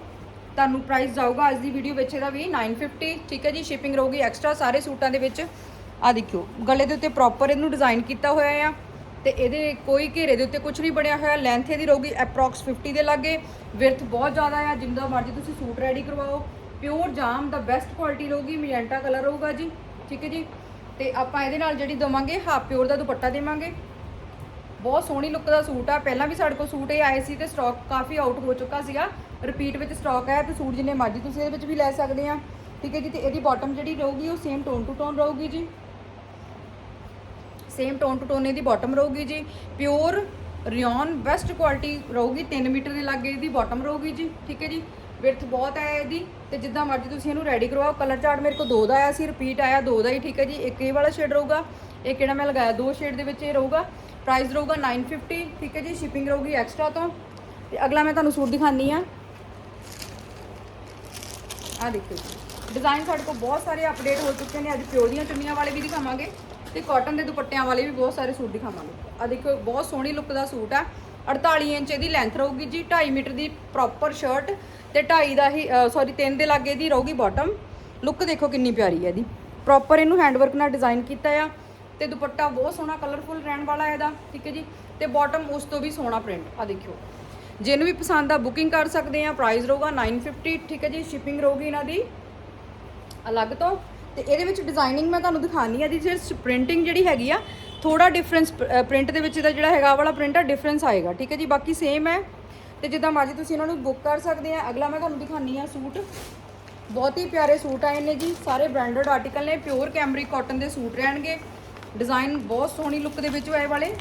ਤੁਹਾਨੂੰ ਪ੍ਰਾਈਸ ਜਾਊਗਾ ਅੱਜ ਦੀ ਵੀਡੀਓ ਵਿੱਚ ਇਹਦਾ ਵੀ 950 ਠੀਕ ਹੈ ਜੀ ਸ਼ਿਪਿੰਗ ਰਹੂਗੀ ਐਕਸਟਰਾ ਸਾਰੇ ਸੂਟਾਂ ਦੇ ਵਿੱਚ। ਆ ਦੇਖਿਓ। ਗਲੇ ਦੇ ਉੱਤੇ ਪ੍ਰੋਪਰ ਇਹਨੂੰ ਡਿਜ਼ਾਈਨ ਕੀਤਾ ਹੋਇਆ ਆ। ਤੇ ਇਹਦੇ ਕੋਈ ਘੇਰੇ ਦੇ ਉੱਤੇ ਕੁਝ ਨਹੀਂ ਬਣਿਆ ਹੋਇਆ। ਲੈਂਥ ਇਹਦੀ ਰਹੂਗੀ ਅਪਰੋਕਸ 50 ਦੇ ਲਾਗੇ। ਵਿਰਥ ਬਹੁਤ ਜ਼ਿਆਦਾ ਆ, ਜਿੰਦਾ ਮਰਜ਼ੀ ਤੁਸੀਂ ਸੂਟ ਰੈਡੀ ਕਰਵਾਓ। ਪਿਓਰ ਜਾਮ ਦਾ ਬੈਸਟ ਕੁਆਲਿਟੀ ਰਹੂਗੀ ਮੈਜੈਂਟਾ ਕਲਰ ਰਹੂਗਾ ਜੀ। ਠੀਕ ਹੈ ਜੀ? ਤੇ ਆਪਾਂ ਇਹਦੇ ਨਾਲ ਜਿਹੜੀ ਦਵਾਂਗੇ ਹਾਫ ਪਿਓਰ ਦਾ ਦੁਪੱਟਾ ਦੇਵਾਂਗੇ। ਬਹੁਤ ਸੋਹਣੀ ਲੁੱਕ ਦਾ ਸੂਟ ਆ। ਪਹਿਲਾਂ ਵੀ ਸਾਡੇ ਕੋਲ ਸੂਟ ਇਹ ਆਏ ਸੀ ਤੇ ਸਟਾਕ ਕਾਫੀ ਆਊਟ ਹੋ ਚੁੱਕਾ ਸੀਗਾ। ਰਿਪੀਟ ਵਿੱਚ ਸਟਾਕ ਆਇਆ ਤੇ ਸੂਟ ਜਿੰਨੇ ਮਰਜ਼ੀ ਤੁਸੀਂ ਇਹਦੇ ਵਿੱਚ ਵੀ ਲੈ ਸਕਦੇ ਆ। ਠੀਕ ਹੈ ਜੀ? ਤੇ ਇਹਦੀ ਬਾਟਮ ਜਿਹੜੀ ਰਹੂਗੀ ਉਹ ਸੇਮ ਟੋਨ ਟੂ ਟੋਨ ਰਹੂਗੀ ਜੀ। ਸੇਮ ਟੋਨ ਟੂ ਟੋਨ ਇਹਦੀ ਬਾਟਮ ਰਹੂਗੀ ਜੀ। ਪਿਓਰ ਰਿਓਨ ਬੈਸਟ ਕੁਆਲਿਟੀ ਰਹੂਗੀ 3 ਮੀਟਰ ਦੇ ਲਾਗੇ ਇਹਦੀ ਬਾਟਮ ਰਹੂਗੀ ਜੀ, ਠੀਕ ਹੈ ਜੀ। ਵਿਰਥ ਬਹੁਤ ਆਇਆ ਇਹਦੀ ਤੇ ਜਿੱਦਾਂ ਮਰਜ਼ੀ ਤੁਸੀਂ ਇਹਨੂੰ ਰੈਡੀ ਕਰਵਾਓ। ਕਲਰ ਚਾਰਟ ਮੇਰੇ ਕੋਲ ਦੋ ਦਾ ਆਇਆ ਸੀ ਰਿਪੀਟ ਆਇਆ, ਦੋ ਦਾ ਹੀ, ਠੀਕ ਹੈ ਜੀ। ਇੱਕ ਇਹ ਵਾਲਾ ਸ਼ੇਡ ਰਹੂਗਾ ਇਹ ਕਿਹੜਾ ਮੈਂ ਲਗਾਇਆ, ਦੋ ਸ਼ੇਡ ਦੇ ਵਿੱਚ ਇਹ ਰਹੂਗਾ। ਪ੍ਰਾਈਸ ਰਹੂਗਾ 950 ਠੀਕ ਹੈ ਜੀ। ਸ਼ਿਪਿੰਗ ਰਹੂਗੀ ਐਕਸਟਰਾ ਤੋਂ। ਤੇ ਅਗਲਾ ਮੈਂ ਤੁਹਾਨੂੰ ਸੂਟ ਦਿਖਾਨੀ ਆ। ਆ ਦੇਖੋ ਜੀ। ਡਿਜ਼ਾਈਨ ਸਾਡੇ ਕੋਲ ਬਹੁਤ ਸਾਰੇ ਅਪਡੇਟ ਹੋ ਚੁੱਕੇ ਨੇ। ਅੱਜ ਪਿਓਰ ਦੀਆਂ ਚੁੰਨੀਆਂ ਵਾਲੇ ਵੀ ਦਿਖਾਵਾਂਗੇ। ਤੇ ਕਾਟਨ ਦੇ ਦੁਪੱਟਿਆਂ ਵਾਲੇ ਵੀ ਬਹੁਤ ਸਾਰੇ ਸੂਟ ਦਿਖਾਵਾਂਗੇ। ਆ ਦੇਖੋ, ਬਹੁਤ ਸੋਹਣੀ ਲੁੱਕ ਦਾ ਸੂਟ ਆ। 48 ਇੰਚ ਇਹਦੀ ਲੈਂਥ ਰਹੂਗੀ ਜੀ 2.5 ਮੀਟਰ ਦੀ ਪ੍ਰੋਪਰ ਸ਼ਰਟ ਤੇ 2.5 ਦਾ ਹੀ ਸੌਰੀ 3 ਦੇ ਲਾਗੇ ਦੀ ਰਹੂਗੀ ਬਾਟਮ ਲੁੱਕ ਦੇਖੋ ਕਿੰਨੀ ਪਿਆਰੀ ਹੈ ਇਹਦੀ। ਪ੍ਰੋਪਰ ਇਹਨੂੰ ਹੈਂਡਵਰਕ ਨਾਲ ਡਿਜ਼ਾਈਨ ਕੀਤਾ ਆ ਤੇ ਦੁਪੱਟਾ ਬਹੁਤ ਸੋਹਣਾ ਕਲਰਫੁਲ ਰਹਿਣ ਵਾਲਾ ਹੈ ਇਹਦਾ, ਠੀਕ ਹੈ ਜੀ? ਤੇ ਬਾਟਮ ਉਸ ਤੋਂ ਵੀ ਸੋਹਣਾ ਪ੍ਰਿੰਟ ਆ ਦੇਖਿਓ। ਜਿਹਨੂੰ ਵੀ ਪਸੰਦ ਆ ਬੁਕਿੰਗ ਕਰ ਸਕਦੇ ਆ ਪ੍ਰਾਈਸ ਰਹੂਗਾ 950 ਠੀਕ ਹੈ ਜੀ? ਸ਼ਿਪਿੰਗ ਰਹੂਗੀ ਇਹਨਾਂ ਦੀ ਅਲੱਗ ਤੋਂ। ਤੇ ਇਹਦੇ ਵਿੱਚ ਡਿਜ਼ਾਈਨਿੰਗ ਮੈਂ ਤੁਹਾਨੂੰ ਦਿਖਾਣੀ ਆ ਦੀ ਜਿਹੜੀ ਪ੍ਰਿੰਟਿੰਗ ਜਿਹੜੀ ਹੈਗੀ ਆ ਥੋੜਾ ਡਿਫਰੈਂਸ ਪ੍ਰਿੰਟ ਦੇ ਵਿੱਚ ਦਾ ਜਿਹੜਾ ਹੈਗਾ ਵਾਲਾ ਪ੍ਰਿੰਟ ਆ ਡਿਫਰੈਂਸ ਆਏਗਾ, ਠੀਕ ਹੈ ਜੀ? ਬਾਕੀ ਸੇਮ ਹੈ। ਤੇ ਜਿੱਦਾਂ ਮਰਜ਼ੀ ਤੁਸੀਂ ਇਹਨਾਂ ਨੂੰ ਬੁੱਕ ਕਰ ਸਕਦੇ ਆ। ਅਗਲਾ ਮੈਂ ਤੁਹਾਨੂੰ ਦਿਖਾਣੀ ਆ ਸੂਟ। ਬਹੁਤ ਹੀ ਪਿਆਰੇ ਸੂਟ ਆਏ ਨੇ ਜੀ। ਸਾਰੇ ਬ੍ਰਾਂਡਡ ਆਰਟੀਕਲ ਨੇ ਪਿਓਰ ਕੈਮਰਿਕ ਕਾਟਨ ਦੇ ਸੂਟ ਰਹਿਣਗੇ। ਡਿਜ਼ਾਈਨ ਬਹੁਤ ਸੋਹਣੀ ਲੁੱਕ ਦੇ ਵਿੱਚ ਆਏ ਵਾਲੇ।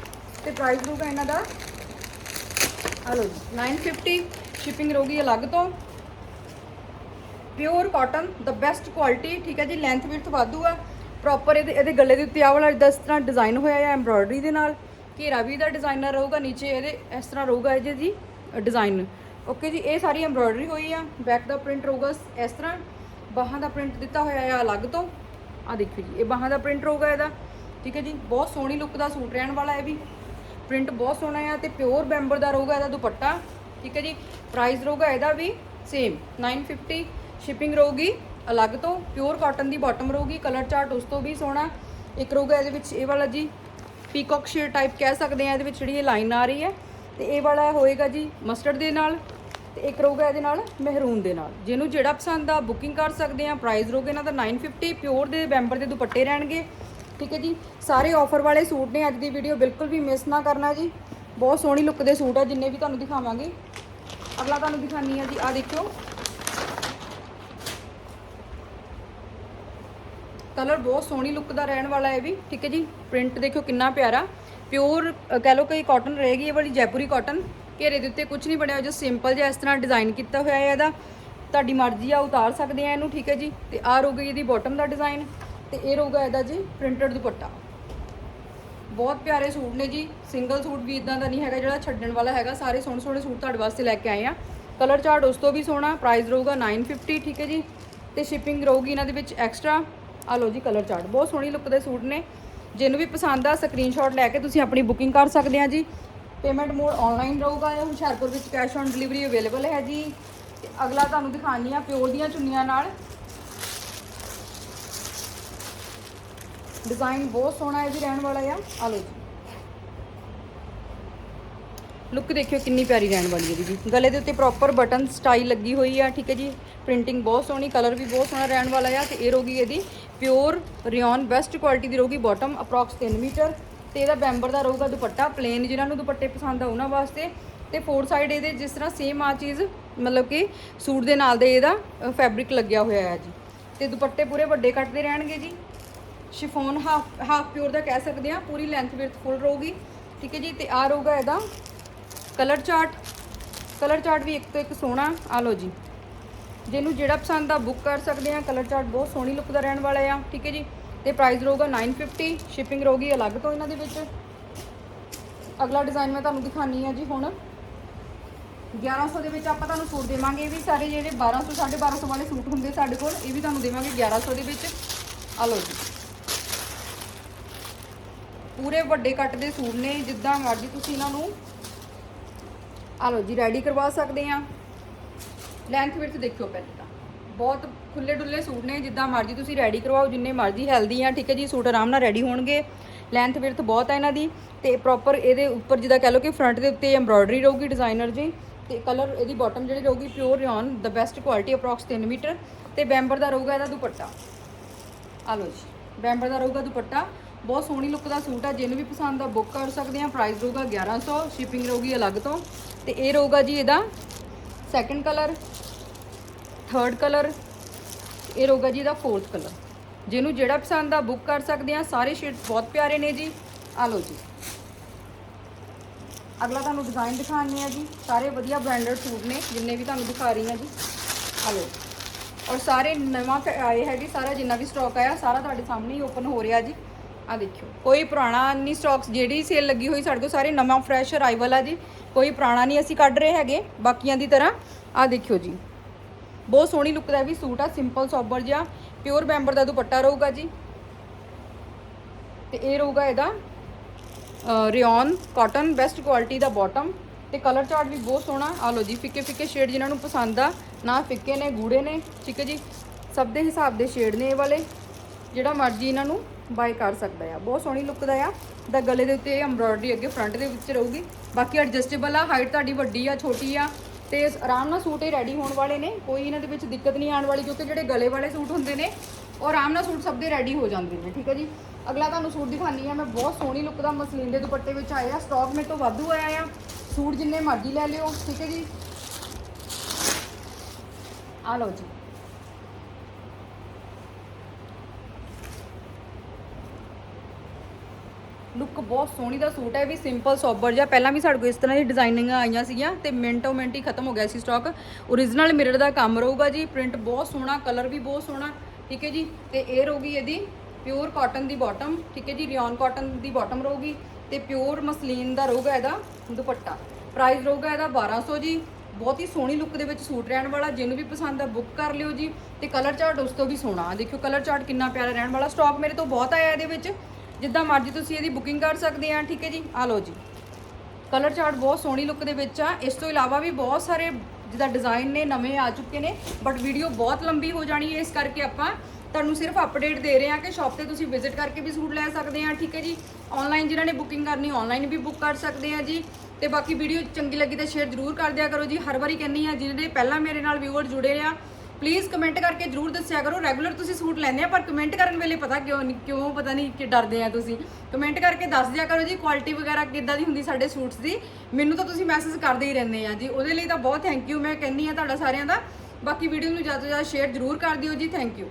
ਤੇ ਪ੍ਰਾਈਸ ਰਹੂਗਾ ਇਹਨਾਂ ਦਾ ਆ ਲਓ ਜੀ 950 ਸ਼ਿਪਿੰਗ ਰਹੂਗੀ ਅਲੱਗ ਤੋਂ। ਪਿਓਰ ਕਾਟਨ ਦਾ ਬੈਸਟ ਕੁਆਲਿਟੀ ਠੀਕ ਹੈ ਜੀ ਲੈਂਥ ਵਿਡਥ ਵਾਧੂ ਆ। ਪ੍ਰੋਪਰ ਇਹਦੇ ਇਹਦੇ ਗਲੇ ਦੇ ਉੱਤੇ ਆ ਵਾਲਾ ਜਿੱਦਾਂ ਇਸ ਤਰ੍ਹਾਂ ਡਿਜ਼ਾਈਨ ਹੋਇਆ ਹੈ ਐਮਬ੍ਰੋਇਡਰੀ ਦੇ ਨਾਲ। ਘੇਰਾ ਵੀ ਇਹਦਾ ਡਿਜ਼ਾਈਨਰ ਰਹੂਗਾ, ਨੀਚੇ ਇਹਦੇ ਇਸ ਤਰ੍ਹਾਂ ਰਹੂਗਾ ਇਹ ਜੀ ਡਿਜ਼ਾਈਨ ਓਕੇ ਜੀ, ਇਹ ਸਾਰੀ ਐਮਬ੍ਰੋਇਡਰੀ ਹੋਈ ਆ। ਬੈਕ ਦਾ ਪ੍ਰਿੰਟ ਰਹੂਗਾ ਇਸ ਤਰ੍ਹਾਂ। ਬਾਹਾਂ ਦਾ ਪ੍ਰਿੰਟ ਦਿੱਤਾ ਹੋਇਆ ਆ ਅਲੱਗ ਤੋਂ। ਆ ਦੇਖੋ ਜੀ, ਇਹ ਬਾਹਾਂ ਦਾ ਪ੍ਰਿੰਟ ਰਹੂਗਾ ਇਹਦਾ। ਠੀਕ ਹੈ ਜੀ, ਬਹੁਤ ਸੋਹਣੀ ਲੁੱਕ ਦਾ ਸੂਟ ਰਹਿਣ ਵਾਲਾ ਹੈ ਵੀ। ਪ੍ਰਿੰਟ ਬਹੁਤ ਸੋਹਣਾ ਆ ਤੇ ਪਿਓਰ ਬੈਂਬਰ ਦਾ ਰਹੂਗਾ ਇਹਦਾ ਦੁਪੱਟਾ। ਠੀਕ ਹੈ ਜੀ ਪ੍ਰਾਈਸ ਰਹੂਗਾ ਇਹਦਾ ਵੀ ਸੇਮ 950 ਸ਼ਿਪਿੰਗ ਰਹੂਗੀ, ਅਲੱਗ ਤੋਂ ਪਿਓਰ ਕਾਟਨ ਦੀ ਬਾਟਮ ਰਹੂਗੀ ਕਲਰ ਚਾਰਟ ਉਸ ਤੋਂ ਵੀ ਸੋਹਣਾ। ਇੱਕ ਰਹੂਗਾ ਇਹਦੇ ਵਿੱਚ ਇਹ ਵਾਲਾ ਜੀ ਪੀਕੌਕ ਸ਼ੇਡ ਟਾਈਪ ਕਹਿ ਸਕਦੇ ਆ ਇਹਦੇ ਵਿੱਚ ਜਿਹੜੀ ਇਹ ਲਾਈਨ ਆ ਰਹੀ ਹੈ। ਤੇ ਇਹ ਵਾਲਾ ਹੋਏਗਾ ਜੀ ਮਸਟਰਡ ਦੇ ਨਾਲ, ਤੇ ਇੱਕ ਰਹੂਗਾ ਇਹਦੇ ਨਾਲ ਮਹਿਰੂਨ ਦੇ ਨਾਲ। ਜਿਹਨੂੰ ਜਿਹੜਾ ਪਸੰਦ ਆ ਬੁਕਿੰਗ ਕਰ ਸਕਦੇ ਆ ਪ੍ਰਾਈਸ ਰਹੂਗਾ ਇਹਨਾਂ ਦਾ 950 ਪਿਓਰ ਦੇ ਬੈਂਬਰ ਦੇ ਦੁਪੱਟੇ ਰਹਿਣਗੇ। ਠੀਕ ਹੈ ਜੀ, ਸਾਰੇ ਆਫਰ ਵਾਲੇ ਸੂਟ ਨੇ ਅੱਜ ਦੀ ਵੀਡੀਓ ਬਿਲਕੁਲ ਵੀ ਮਿਸ ਨਾ ਕਰਨਾ ਜੀ। ਬਹੁਤ ਸੋਹਣੀ ਲੁੱਕ ਦੇ ਸੂਟ ਆ, ਜਿੰਨੇ ਵੀ ਤੁਹਾਨੂੰ ਦਿਖਾਵਾਂਗੇ। ਅਗਲਾ ਤੁਹਾਨੂੰ ਦਿਖਾਨੀ ਆ ਜੀ ਆ ਦੇਖਿਓ। ਕਲਰ ਬਹੁਤ ਸੋਹਣੀ ਲੁੱਕ ਦਾ ਰਹਿਣ ਵਾਲਾ ਹੈ ਵੀ, ਠੀਕ ਹੈ ਜੀ? ਪ੍ਰਿੰਟ ਦੇਖਿਓ ਕਿੰਨਾ ਪਿਆਰਾ। ਪਿਓਰ ਕਹਿ ਲਓ ਕਿ ਕਾਟਨ ਰਹੇਗੀ ਇਹ ਵਾਲੀ ਜੈਪੁਰੀ ਕਾਟਨ ਘੇਰੇ ਦੇ ਉੱਤੇ ਕੁਝ ਨਹੀਂ ਬਣਿਆ ਹੋਇਆ, ਜੋ ਸਿੰਪਲ ਜਿਹਾ ਇਸ ਤਰ੍ਹਾਂ ਡਿਜ਼ਾਈਨ ਕੀਤਾ ਹੋਇਆ ਹੈ ਇਹਦਾ। ਤੁਹਾਡੀ ਮਰਜ਼ੀ ਆ, ਉਤਾਰ ਸਕਦੇ ਆ ਇਹਨੂੰ, ਠੀਕ ਹੈ ਜੀ? ਤੇ ਆ ਰਹੂਗੀ ਇਹਦੀ ਬਾਟਮ ਦਾ ਡਿਜ਼ਾਈਨ ਤੇ ਇਹ ਰਹੂਗਾ ਇਹਦਾ ਜੀ ਪ੍ਰਿੰਟਡ ਦੁਪੱਟਾ। ਬਹੁਤ ਪਿਆਰੇ ਸੂਟ ਨੇ ਜੀ। ਸਿੰਗਲ ਸੂਟ ਵੀ ਇਦਾਂ ਦਾ ਨਹੀਂ ਹੈਗਾ ਜਿਹੜਾ ਛੱਡਣ ਵਾਲਾ ਹੈਗਾ। ਸਾਰੇ ਸੋਹਣੇ ਸੋਹਣੇ ਸੂਟ ਤੁਹਾਡੇ ਵਾਸਤੇ ਲੈ ਕੇ ਆਏ ਆ। ਕਲਰ ਚਾਰਟ ਉਸ ਤੋਂ ਵੀ ਸੋਹਣਾ ਪ੍ਰਾਈਸ ਰਹੂਗਾ 950 ਠੀਕ ਹੈ ਜੀ? ਤੇ ਸ਼ਿਪਿੰਗ ਰਹੂਗੀ ਇਹਨਾਂ ਦੇ ਵਿੱਚ ਐਕਸਟਰਾ ਆ ਲਓ ਜੀ ਕਲਰ ਚਾਰਟ ਬਹੁਤ ਸੋਹਣੀ ਲੁੱਕ ਦੇ ਸੂਟ ਨੇ। ਜਿਹਨੂੰ ਵੀ ਪਸੰਦ ਆ ਸਕਰੀਨਸ਼ਾਟ ਲੈ ਕੇ ਤੁਸੀਂ ਆਪਣੀ ਬੁਕਿੰਗ ਕਰ ਸਕਦੇ ਆ ਜੀ। ਪੇਮੈਂਟ ਮੋਡ ਆਨਲਾਈਨ ਰਹੂਗਾ, ਇਹ ਹੁਸ਼ਿਆਰਪੁਰ ਵਿੱਚ ਕੈਸ਼ ਔਨ ਡਿਲੀਵਰੀ ਅਵੇਲੇਬਲ ਹੈ ਜੀ। ਤੇ ਅਗਲਾ ਤੁਹਾਨੂੰ ਦਿਖਾਣੀ ਆ ਪਿਓਰ ਦੀਆਂ ਚੁੰਨੀਆਂ ਨਾਲ। ਡਿਜ਼ਾਈਨ ਬਹੁਤ ਸੋਹਣਾ ਹੈ ਜੀ ਰਹਿਣ ਵਾਲਾ ਆ। ਆ ਲਓ ਜੀ। ਲੁੱਕ ਦੇਖਿਓ ਕਿੰਨੀ ਪਿਆਰੀ ਰਹਿਣ ਵਾਲੀ ਹੈ ਜੀ ਗਲੇ ਦੇ ਉੱਤੇ ਪ੍ਰੋਪਰ ਬਟਨ ਸਟਾਈਲ ਲੱਗੀ ਹੋਈ ਆ, ਠੀਕ ਹੈ ਜੀ। ਪ੍ਰਿੰਟਿੰਗ ਬਹੁਤ ਸੋਹਣੀ ਕਲਰ ਵੀ ਬਹੁਤ ਸੋਹਣਾ ਰਹਿਣ ਵਾਲਾ ਆ ਤੇ ਇਹ ਰਹੂਗੀ ਇਹਦੀ ਪਿਓਰ ਰਿਓਨ ਬੈਸਟ ਕੁਆਲਿਟੀ ਦੀ ਰਹੂਗੀ ਬਾਟਮ ਅਪਰੋਕਸ 3 ਮੀਟਰ। ਤੇ ਇਹਦਾ ਬੈਂਬਰ ਦਾ ਰਹੂਗਾ ਦੁਪੱਟਾ ਪਲੇਨ ਜਿਹਨਾਂ ਨੂੰ ਦੁਪੱਟੇ ਪਸੰਦ ਆ ਉਹਨਾਂ ਵਾਸਤੇ। ਤੇ ਫੋਰ ਸਾਈਡ ਇਹਦੇ ਜਿਸ ਤਰ੍ਹਾਂ ਸੇਮ ਆ ਚੀਜ਼, ਮਤਲਬ ਕਿ ਸੂਟ ਦੇ ਨਾਲ ਦੇ ਇਹਦਾ ਫੈਬਰਿਕ ਲੱਗਿਆ ਹੋਇਆ ਹੈ ਜੀ। ਤੇ ਦੁਪੱਟੇ ਪੂਰੇ ਵੱਡੇ ਕੱਟਦੇ ਰਹਿਣਗੇ ਜੀ। ਸ਼ਿਫੋਨ ਹਾਫ ਹਾਫ ਪਿਓਰ ਦਾ ਕਹਿ ਸਕਦੇ ਆ, ਪੂਰੀ ਲੈਂਥ ਵਿਰਥ ਫੁੱਲ ਰਹੂਗੀ ਠੀਕ ਹੈ ਜੀ। ਤੇ ਆ ਰਹੂਗਾ ਇਹਦਾ ਕਲਰ ਚਾਰਟ ਕਲਰ ਚਾਰਟ ਵੀ ਇੱਕ ਤੋਂ ਇੱਕ ਸੋਹਣਾ ਆ ਲਓ ਜੀ। ਜਿਹਨੂੰ ਜਿਹੜਾ ਪਸੰਦ ਆ ਬੁੱਕ ਕਰ ਸਕਦੇ ਆ, ਕਲਰ ਚਾਰਟ ਬਹੁਤ ਸੋਹਣੀ ਲੁੱਕ ਦਾ ਰਹਿਣ ਵਾਲਾ ਆ, ਠੀਕ ਹੈ ਜੀ। ਤੇ ਪ੍ਰਾਈਸ ਰਹੂਗਾ 950 ਸ਼ਿਪਿੰਗ ਰਹੂਗੀ ਅਲੱਗ ਤੋਂ ਇਹਨਾਂ ਦੇ ਵਿੱਚ। ਅਗਲਾ ਡਿਜ਼ਾਈਨ ਮੈਂ ਤੁਹਾਨੂੰ ਦਿਖਾਨੀ ਆ ਜੀ ਹੁਣ। 1100 ਦੇ ਵਿੱਚ ਆਪਾਂ ਤੁਹਾਨੂੰ ਸੂਟ ਦੇਵਾਂਗੇ, ਇਹ ਵੀ ਸਾਰੇ ਜਿਹੜੇ 1200 1250 ਵਾਲੇ ਸੂਟ ਹੁੰਦੇ ਸਾਡੇ ਕੋਲ, ਇਹ ਵੀ ਤੁਹਾਨੂੰ ਦੇਵਾਂਗੇ 1100 ਦੇ ਵਿੱਚ। ਆ ਲਓ ਜੀ। ਪੂਰੇ ਵੱਡੇ ਕੱਟ ਦੇ ਸੂਟ ਨੇ, ਜਿੱਦਾਂ ਮਰਜ਼ੀ ਤੁਸੀਂ ਇਹਨਾਂ ਨੂੰ ਆ ਲਓ ਜੀ ਰੈਡੀ ਕਰਵਾ ਸਕਦੇ ਆ ਲੈਂਥ ਵਿੱਚ ਦੇਖਿਓ ਪਹਿਲਾਂ ਤਾਂ। ਬਹੁਤ ਖੁੱਲੇ ਡੁੱਲੇ ਸੂਟ ਨੇ, ਜਿੱਦਾਂ ਮਰਜ਼ੀ ਤੁਸੀਂ ਰੈਡੀ ਕਰਵਾਓ, ਜਿੰਨੇ ਮਰਜ਼ੀ ਹੈਲਦੀ ਆ, ਠੀਕ ਹੈ ਜੀ, ਸੂਟ ਆਰਾਮ ਨਾਲ ਰੈਡੀ ਹੋਣਗੇ। ਲੈਂਥ ਵਿਰਥ ਬਹੁਤ ਹੈ ਇਹਨਾਂ ਦੀ, ਤੇ ਪ੍ਰੋਪਰ ਇਹਦੇ ਉੱਪਰ ਜਿੱਦਾਂ ਕਹਿ ਲਓ ਕਿ ਫਰੰਟ ਦੇ ਉੱਤੇ ਐਮਬ੍ਰੋਇਡਰੀ ਰਹੂਗੀ ਡਿਜ਼ਾਈਨਰ ਜੀ, ਤੇ ਕਲਰ ਇਹਦੀ ਬਾਟਮ ਜਿਹੜੀ ਰਹੂਗੀ ਪਿਓਰ ਰਿਓਨ ਦਾ ਬੈਸਟ ਕੁਆਲਿਟੀ ਅਪਰੋਕਸ 3 ਮੀਟਰ, ਤੇ ਬੈਂਬਰ ਦਾ ਰਹੂਗਾ ਇਹਦਾ ਦੁਪੱਟਾ। ਆ ਲਓ ਜੀ ਬੈਂਬਰ ਦਾ ਰਹੂਗਾ ਦੁਪੱਟਾ। ਬਹੁਤ ਸੋਹਣੀ ਲੁੱਕ ਦਾ ਸੂਟ ਆ, ਜਿਹਨੂੰ ਵੀ ਪਸੰਦ ਆ ਬੁੱਕ ਕਰ ਸਕਦੇ ਆ। ਪ੍ਰਾਈਸ ਰਹੂਗਾ 1100 ਸ਼ਿਪਿੰਗ ਰਹੂਗੀ ਅਲੱਗ ਤੋਂ। ਤੇ ਇਹ ਰਹੂਗਾ ਜੀ ਇਹਦਾ ਸੈਕੰਡ ਕਲਰ ਥਰਡ ਕਲਰ ਇਹ ਰਹੂਗਾ ਜੀ ਇਹਦਾ ਫੋਰਥ ਕਲਰ ਜਿਹਨੂੰ ਜਿਹੜਾ ਪਸੰਦ ਆ ਬੁੱਕ ਕਰ ਸਕਦੇ ਆ। ਸਾਰੇ ਸ਼ੇਡਸ ਬਹੁਤ ਪਿਆਰੇ ਨੇ ਜੀ। ਆ ਲਓ ਜੀ। ਅਗਲਾ ਤੁਹਾਨੂੰ ਡਿਜ਼ਾਈਨ ਦਿਖਾਉਂਦੇ ਆ ਜੀ। ਸਾਰੇ ਵਧੀਆ ਬ੍ਰਾਂਡਡ ਸੂਟ ਨੇ, ਜਿੰਨੇ ਵੀ ਤੁਹਾਨੂੰ ਦਿਖਾ ਰਹੀ ਆ ਜੀ। ਆ ਲਓ। ਔਰ ਸਾਰੇ ਨਵਾਂ ਕ- ਆਏ ਹੈ ਜੀ, ਸਾਰਾ ਜਿੰਨਾ ਵੀ ਸਟਾਕ ਆਇਆ, ਸਾਰਾ ਤੁਹਾਡੇ ਸਾਹਮਣੇ ਹੀ ਓਪਨ ਹੋ ਰਿਹਾ ਜੀ। ਆ ਦੇਖਿਓ। ਕੋਈ ਪੁਰਾਣਾ ਨਹੀਂ ਸਟਾਕਸ, ਜਿਹੜੀ ਸੇਲ ਲੱਗੀ ਹੋਈ ਸਾਡੇ ਕੋਲ, ਸਾਰੇ ਨਵਾਂ ਫਰੈਸ਼ ਅਰਾਈਵਲ ਆ ਜੀ। ਕੋਈ ਪੁਰਾਣਾ ਨਹੀਂ ਅਸੀਂ ਕੱਢ ਰਹੇ ਹੈਗੇ, ਬਾਕੀਆਂ ਦੀ ਤਰ੍ਹਾਂ। ਆ ਦੇਖਿਓ ਜੀ। ਬਹੁਤ ਸੋਹਣੀ ਲੁੱਕ ਦਾ ਵੀ ਸੂਟ ਆ ਸਿੰਪਲ ਸੋਬਰ ਜਿਹਾ ਪਿਓਰ ਬੈਂਬਰ ਦਾ ਦੁਪੱਟਾ ਰਹੂਗਾ ਜੀ। ਤੇ ਇਹ ਰਹੂਗਾ ਇਹਦਾ ਰਿਓਨ ਕਾਟਨ ਬੈਸਟ ਕੁਆਲਿਟੀ ਦਾ ਬਾਟਮ ਤੇ ਕਲਰ ਚਾਰਟ ਵੀ ਬਹੁਤ ਸੋਹਣਾ। ਆ ਲਓ ਜੀ, ਫਿੱਕੇ ਫਿੱਕੇ ਸ਼ੇਡ ਜਿਨ੍ਹਾਂ ਨੂੰ ਪਸੰਦ ਆ। ਨਾ ਫਿੱਕੇ ਨੇ, ਗੂੜੇ ਨੇ। ਠੀਕ ਹੈ ਜੀ। ਸਭ ਦੇ ਹਿਸਾਬ ਦੇ ਸ਼ੇਡ ਨੇ ਇਹ ਵਾਲੇ। ਜਿਹੜਾ ਮਰਜ਼ੀ ਇਹਨਾਂ ਨੂੰ ਬਾਏ ਕਰ ਸਕਦਾ ਆ। ਬਹੁਤ ਸੋਹਣੀ ਲੁੱਕ ਦਾ ਆ। ਦਾ ਗਲੇ ਦੇ ਉੱਤੇ ਐਮਬ੍ਰੋਇਡਰੀ ਅੱਗੇ ਫਰੰਟ ਦੇ ਵਿੱਚ ਰਹੂਗੀ। ਬਾਕੀ ਐਡਜਸਟੇਬਲ ਆ ਹਾਈਟ ਤੁਹਾਡੀ ਵੱਡੀ ਆ, ਛੋਟੀ ਆ। ਤੇ ਆਰਾਮ ਨਾਲ ਸੂਟ ਇਹ ਰੈਡੀ ਹੋਣ ਵਾਲੇ ਨੇ। ਕੋਈ ਇਹਨਾਂ ਦੇ ਵਿੱਚ ਦਿੱਕਤ ਨਹੀਂ ਆਉਣ ਵਾਲੀ, ਕਿਉਂਕਿ ਜਿਹੜੇ ਗਲੇ ਵਾਲੇ ਸੂਟ ਹੁੰਦੇ ਨੇ, ਉਹ ਆਰਾਮ ਨਾਲ ਸੂਟ ਸਭ ਦੇ ਰੈਡੀ ਹੋ ਜਾਂਦੇ ਨੇ, ਠੀਕ ਹੈ ਜੀ? ਅਗਲਾ ਤੁਹਾਨੂੰ ਸੂਟ ਦਿਖਾਨੀ ਆ। ਮੈਂ ਬਹੁਤ ਸੋਹਣੀ ਲੁੱਕ ਦਾ ਮਸਲੀਨ ਦੇ ਦੁਪੱਟੇ ਵਿੱਚ ਆਇਆ। ਸਟਾਕ ਮੇਰੇ ਤੋਂ ਵਾਧੂ ਆਇਆ ਆ। ਸੂਟ ਜਿੰਨੇ ਮਰਜ਼ੀ ਲੈ ਲਿਓ, ਠੀਕ ਹੈ ਜੀ? ਆ ਲਓ ਜੀ। ਲੁੱਕ ਬਹੁਤ ਸੋਹਣੀ ਦਾ ਸੂਟ ਹੈ, ਇਹ ਵੀ ਸਿੰਪਲ ਸੋਬਰ ਜਿਹਾ। ਪਹਿਲਾਂ ਵੀ ਸਾਡੇ ਕੋਲ ਇਸ ਤਰ੍ਹਾਂ ਦੀ ਡਿਜ਼ਾਈਨਿੰਗ ਆਈਆਂ ਸੀਗੀਆਂ ਤੇ ਮਿੰਟੋ ਮਿੰਟ ਹੀ ਖਤਮ ਹੋ ਗਿਆ ਸੀ ਸਟਾਕ origignal ਮਿਰਰ ਦਾ ਕੰਮ ਰਹੂਗਾ ਜੀ ਪ੍ਰਿੰਟ ਬਹੁਤ ਸੋਹਣਾ ਕਲਰ ਵੀ ਬਹੁਤ ਸੋਹਣਾ, ਠੀਕ ਹੈ ਜੀ? ਤੇ ਇਹ ਰਹੂਗੀ ਇਹਦੀ ਪਿਓਰ ਕਾਟਨ ਦੀ ਬਾਟਮ ਠੀਕ ਹੈ ਜੀ? ਰਿਓਨ ਕਾਟਨ ਦੀ ਬਾਟਮ ਰਹੂਗੀ ਤੇ ਪਿਓਰ ਮਸਲੀਨ ਦਾ ਰਹੂਗਾ ਇਹਦਾ ਦੁਪੱਟਾ। ਪ੍ਰਾਈਸ ਰਹੂਗਾ ਇਹਦਾ 1200 ਜੀ। ਬਹੁਤ ਹੀ ਸੋਹਣੀ ਲੁੱਕ ਦੇ ਵਿੱਚ ਸੂਟ ਰਹਿਣ ਵਾਲਾ, ਜਿਹਨੂੰ ਵੀ ਪਸੰਦ ਆ ਬੁੱਕ ਕਰ ਲਿਓ ਜੀ। ਤੇ ਕਲਰ ਚਾਰਟ ਉਸ ਤੋਂ ਵੀ ਸੋਹਣਾ। ਦੇਖਿਓ ਕਲਰ ਚਾਰਟ ਕਿੰਨਾ ਪਿਆਰਾ ਰਹਿਣ ਵਾਲਾ। ਸਟਾਕ ਮੇਰੇ ਤੋਂ ਬਹੁਤ ਆਇਆ ਇਹਦੇ ਵਿੱਚ। ਜਿੱਦਾਂ ਮਰਜ਼ੀ ਤੁਸੀਂ ਇਹਦੀ ਬੁਕਿੰਗ ਕਰ ਸਕਦੇ ਆ, ਠੀਕ ਹੈ ਜੀ? ਆ ਲਓ ਜੀ। ਕਲਰ ਚਾਰਟ ਬਹੁਤ ਸੋਹਣੀ ਲੁੱਕ ਦੇ ਵਿੱਚ ਆ। ਇਸ ਤੋਂ ਇਲਾਵਾ ਵੀ ਬਹੁਤ ਸਾਰੇ ਜਿੱਦਾਂ ਡਿਜ਼ਾਈਨ ਨੇ, ਨਵੇਂ ਆ ਚੁੱਕੇ ਨੇ ਬਟ ਵੀਡੀਓ ਬਹੁਤ ਲੰਬੀ ਹੋ ਜਾਣੀ ਹੈ, ਇਸ ਕਰਕੇ ਆਪਾਂ ਤੁਹਾਨੂੰ ਸਿਰਫ ਅਪਡੇਟ ਦੇ ਰਹੇ ਹਾਂ ਕਿ ਸ਼ਾਪ ਤੇ ਤੁਸੀਂ ਵਿਜ਼ਿਟ ਕਰਕੇ ਵੀ ਸੂਟ ਲੈ ਸਕਦੇ ਆ, ਠੀਕ ਹੈ ਜੀ? ਆਨਲਾਈਨ ਜਿਨ੍ਹਾਂ ਨੇ ਬੁਕਿੰਗ ਕਰਨੀ ਆਨਲਾਈਨ ਵੀ ਬੁੱਕ ਕਰ ਸਕਦੇ ਆ ਜੀ। ਤੇ ਬਾਕੀ ਵੀਡੀਓ ਚੰਗੀ ਲੱਗੀ ਤਾਂ ਸ਼ੇਅਰ ਜ਼ਰੂਰ ਕਰ ਦਿਆ ਕਰੋ ਜੀ। ਹਰ ਵਾਰੀ ਕਹਿੰਨੀ ਆ ਜਿਹੜੇ ਪਹਿਲਾਂ ਮੇਰੇ ਨਾਲ ਵਿਊਅਰ ਜੁੜੇ ਰਿਹਾ ਪਲੀਜ਼ ਕਮੈਂਟ ਕਰਕੇ ਜਰੂਰ ਦੱਸਿਆ ਕਰੋ। ਰੈਗੂਲਰ ਤੁਸੀਂ ਸੂਟ ਲੈਂਦੇ ਆ, ਪਰ ਕਮੈਂਟ ਕਰਨ ਵੇਲੇ ਪਤਾ ਕਿਉਂ ਨਹੀਂ, ਕਿਉਂ ਪਤਾ ਨਹੀਂ ਕਿ ਡਰਦੇ ਆ ਤੁਸੀਂ। ਕਮੈਂਟ ਕਰਕੇ ਦੱਸ ਦਿਆ ਕਰੋ ਜੀ ਕੁਆਲਿਟੀ ਵਗੈਰਾ ਕਿੱਦਾਂ ਦੀ ਹੁੰਦੀ ਸਾਡੇ ਸੂਟਸ ਦੀ। ਮੈਨੂੰ ਤਾਂ ਤੁਸੀਂ ਮੈਸੇਜ ਕਰਦੇ ਹੀ ਰਹਿੰਦੇ ਆ ਜੀ। ਉਹਦੇ ਲਈ ਤਾਂ ਬਹੁਤ ਥੈਂਕ ਯੂ ਮੈਂ ਕਹਿੰਨੀ ਆ ਤੁਹਾਡਾ ਸਾਰਿਆਂ ਦਾ। ਬਾਕੀ ਵੀਡੀਓ ਨੂੰ ਜ਼ਿਆਦਾ ਤੋਂ ਜ਼ਿਆਦਾ ਸ਼ੇਅਰ ਜਰੂਰ ਕਰ ਦਿਓ ਜੀ। Thank you